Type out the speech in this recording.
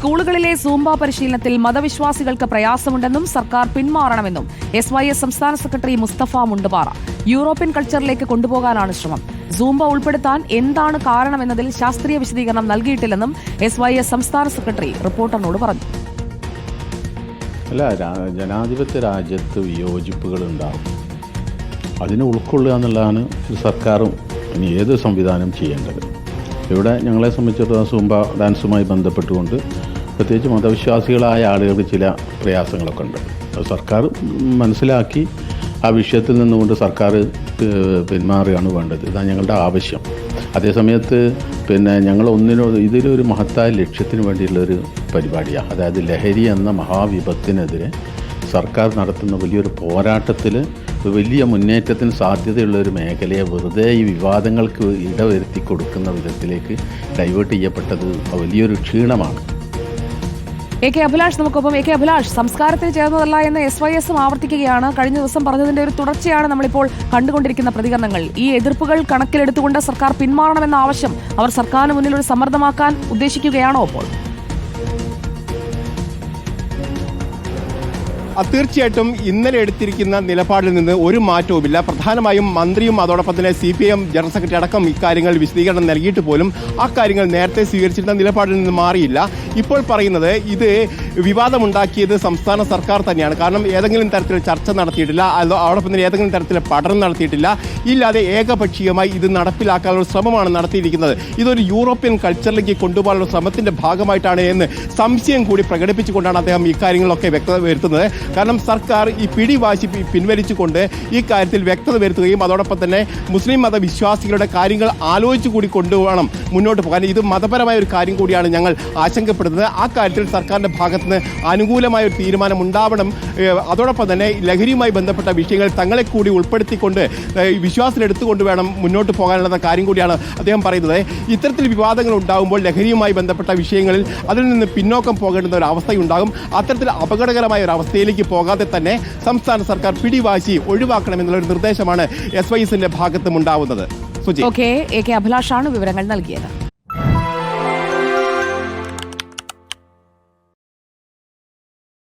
സ്കൂളുകളിലെ സൂംബ പരിശീലനത്തിൽ മതവിശ്വാസികൾക്ക് പ്രയാസമുണ്ടെന്നും സർക്കാർ പിന്മാറണമെന്നും എസ് വൈ എസ് സംസ്ഥാന സെക്രട്ടറി മുസ്തഫ മുണ്ടുപാറ യൂറോപ്യൻ കൾച്ചറിലേക്ക് കൊണ്ടുപോകാനാണ് ശ്രമം. സൂംബ ഉൾപ്പെടുത്താൻ എന്താണ് കാരണമെന്നതിൽ ശാസ്ത്രീയ വിശദീകരണം നൽകിയിട്ടില്ലെന്നും എസ് വൈ എസ് സംസ്ഥാന സെക്രട്ടറി റിപ്പോർട്ടറിനോട് പറഞ്ഞു. അല്ല ജനാധിപത്യ രാജ്യത്ത് വിയോജിപ്പുകൾ ഉണ്ടാവും അതിനെ ഉൾക്കൊള്ളുക എന്നുള്ളതാണ് സർക്കാരും ഇനി ഏത് സംവിധാനം ചെയ്യേണ്ടത്? ഇവിടെ ഞങ്ങളെ സംബന്ധിച്ചിടത്തോളം സൂംബ ഡാൻസുമായി ബന്ധപ്പെട്ടുകൊണ്ട് പ്രത്യേകിച്ച് മതവിശ്വാസികളായ ആളുകൾക്ക് ചില പ്രയാസങ്ങളൊക്കെ ഉണ്ട്. സർക്കാർ മനസ്സിലാക്കി ആ വിഷയത്തിൽ നിന്നുകൊണ്ട് സർക്കാർ പിന്മാറുകയാണ് വേണ്ടത്. ഇതാണ് ഞങ്ങളുടെ ആവശ്യം. അതേസമയത്ത് പിന്നെ ഞങ്ങൾ ഒന്നിനോ ഇതിലൊരു മഹത്തായ ലക്ഷ്യത്തിന് വേണ്ടിയുള്ളൊരു പരിപാടിയാണ് അതായത് ലഹരി എന്ന മഹാവിപത്തിനെതിരെ സർക്കാർ നടത്തുന്ന വലിയൊരു പോരാട്ടത്തിൽ വലിയ മുന്നേറ്റത്തിന് സാധ്യതയുള്ള ഒരു മേഖലയെ വെറുതെ ഈ വിവാദങ്ങൾക്ക് ഇടവരുത്തി കൊടുക്കുന്ന വിധത്തിലേക്ക് ഡൈവേർട്ട് ചെയ്യപ്പെട്ടത് വലിയൊരു ക്ഷീണമാണ്. എ കെ അഭിലാഷ് നമുക്കൊപ്പം. എ കെ അഭിലാഷ് സംസ്കാരത്തിൽ ചേർന്നതല്ല എന്ന് എസ് വൈ എസും ആവർത്തിക്കുകയാണ്. കഴിഞ്ഞ ദിവസം പറഞ്ഞതിന്റെ ഒരു തുടർച്ചയാണ് നമ്മളിപ്പോൾ കണ്ടുകൊണ്ടിരിക്കുന്ന പ്രതികരണങ്ങൾ. ഈ എതിർപ്പുകൾ കണക്കിലെടുത്തുകൊണ്ട് സർക്കാർ പിന്മാറണമെന്ന ആവശ്യം അവർ സർക്കാരിന് മുന്നിൽ ഒരു സമ്മർദ്ദമാക്കാൻ ഉദ്ദേശിക്കുകയാണോ അപ്പോൾ തീർച്ചയായിട്ടും ഇന്നലെ എടുത്തിരിക്കുന്ന നിലപാടിൽ നിന്ന് ഒരു മാറ്റവുമില്ല. പ്രധാനമായും മന്ത്രിയും അതോടൊപ്പം തന്നെ C P M general secretary അടക്കം ഇക്കാര്യങ്ങൾ വിശദീകരണം നൽകിയിട്ട് പോലും ആ കാര്യങ്ങൾ നേരത്തെ സ്വീകരിച്ചിരുന്ന നിലപാടിൽ നിന്ന് മാറിയില്ല. ഇപ്പോൾ പറയുന്നത് ഇത് വിവാദമുണ്ടാക്കിയത് സംസ്ഥാന സർക്കാർ തന്നെയാണ്. കാരണം ഏതെങ്കിലും തരത്തിൽ ചർച്ച നടത്തിയിട്ടില്ല അതോ അതോടൊപ്പം തന്നെ ഏതെങ്കിലും തരത്തിൽ പഠനം നടത്തിയിട്ടില്ല. ഇല്ലാതെ ഏകപക്ഷീയമായി ഇത് നടപ്പിലാക്കാനുള്ള ശ്രമമാണ് നടത്തിയിരിക്കുന്നത്. ഇതൊരു യൂറോപ്യൻ കൾച്ചറിലേക്ക് കൊണ്ടുപോകാനുള്ള ശ്രമത്തിന്റെ ഭാഗമായിട്ടാണ് എന്ന് സംശയം കൂടി പ്രകടിപ്പിച്ചുകൊണ്ടാണ് അദ്ദേഹം ഇക്കാര്യങ്ങളൊക്കെ വ്യക്തത വരുത്തുന്നത്. കാരണം സർക്കാർ ഈ പിടിവാശി പിൻവലിച്ചുകൊണ്ട് ഈ കാര്യത്തിൽ വ്യക്തത വരുത്തുകയും അതോടൊപ്പം തന്നെ മുസ്ലിം മതവിശ്വാസികളുടെ കാര്യങ്ങൾ ആലോചിച്ചു കൂടി കൊണ്ടുപോകണം മുന്നോട്ട് പോകാൻ. ഇത് മതപരമായ ഒരു കാര്യം കൂടിയാണ് ഞങ്ങൾ ആശങ്കപ്പെടുന്നത് ആ കാര്യത്തിൽ സർക്കാരിന്റെ ഭാഗത്ത് നിന്ന് അനുകൂലമായ ഒരു തീരുമാനം ഉണ്ടാവണം. അതോടൊപ്പം തന്നെ ലഹരിയുമായി ബന്ധപ്പെട്ട വിഷയങ്ങൾ തങ്ങളെ കൂടി ഉൾപ്പെടുത്തിക്കൊണ്ട് വിശ്വാസത്തിലെടുത്തുകൊണ്ട് വേണം മുന്നോട്ട് പോകാനുള്ള കാര്യം കൂടിയാണ് അദ്ദേഹം പറയുന്നത്. ഇത്തരത്തിൽ വിവാദങ്ങൾ ഉണ്ടാകുമ്പോൾ ലഹരിയുമായി ബന്ധപ്പെട്ട വിഷയങ്ങളിൽ അതിൽ നിന്ന് പിന്നോക്കം പോകേണ്ടുന്ന ഒരു അവസ്ഥയുണ്ടാകും. അത്തരത്തിൽ അപകടകരമായ ഒരു അവസ്ഥയിലേക്ക് പോകാതെ തന്നെ സംസ്ഥാന സർക്കാർ പിടിവാശി ഒഴിവാക്കണമെന്നുള്ള ഒരു നിർദ്ദേശമാണ് എസ് വൈ എസിന്റെ ഭാഗത്തും ഉണ്ടാവുന്നത്. ഓക്കെ എ കെ അഭിലാഷാണ് വിവരങ്ങൾ നൽകിയത്.